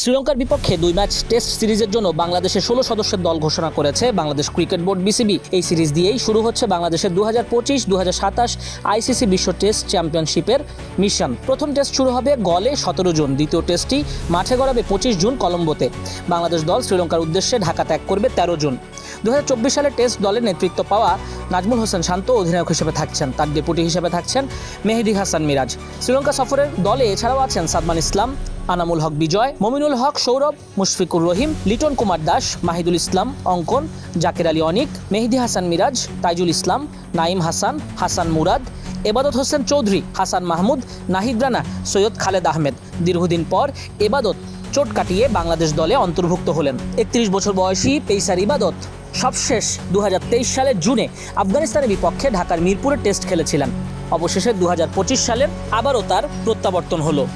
শ্রীলঙ্কার বিপক্ষে দুই ম্যাচ টেস্ট সিরিজের জন্য বাংলাদেশের ষোলো সদস্যের দল ঘোষণা করেছে বাংলাদেশ ক্রিকেট বোর্ড বিসিবি। এই সিরিজ দিয়েই শুরু হচ্ছে বাংলাদেশের দু হাজার পঁচিশ দু হাজার সাতাশ আইসিসি বিশ্ব টেস্ট চ্যাম্পিয়নশিপের মিশন। প্রথম টেস্ট শুরু হবে গলে সতেরো জুন, দ্বিতীয় টেস্টটি মাঠে গড়াবে পঁচিশ জুন কলম্বোতে। বাংলাদেশ দল শ্রীলঙ্কার উদ্দেশ্যে ঢাকা ত্যাগ করবে তেরো জুন। দুহাজার চব্বিশ সালে টেস্ট দলের নেতৃত্ব পাওয়া নাজমুল হোসেন শান্ত অধিনায়ক হিসেবে থাকছেন, তার ডেপুটি হিসেবে থাকছেন মেহেদি হাসান মিরাজ। শ্রীলঙ্কা সফরের দলে এছাড়াও আছেন সাদমান ইসলাম, আনামুল হক বিজয়, মমিনুল হক, সৌরভ, মুশফিকুর রহিম, লিটন কুমার দাস, মাহিদুল ইসলাম, অঙ্কন, জাকির আলী অনিক, মেহেদি হাসান মিরাজ, তাইজুল ইসলাম নাইম হাসান হাসান মুরাদ, এবাদত হোসেন চৌধুরী, হাসান মাহমুদ, নাহিদ রানা, সৈয়দ খালেদ আহমেদ। দীর্ঘদিন পর এবাদত চোট কাটিয়ে বাংলাদেশ দলে অন্তর্ভুক্ত হলেন। একত্রিশ বছর বয়সী পেইসার ইবাদত। সবশেষ দু হাজার তেইশ সালের জুনে আফগানিস্তানের বিপক্ষে ঢাকার মিরপুরে টেস্ট খেলেছিলেন। অবশেষে দু সালের আবারও তার প্রত্যাবর্তন হলো।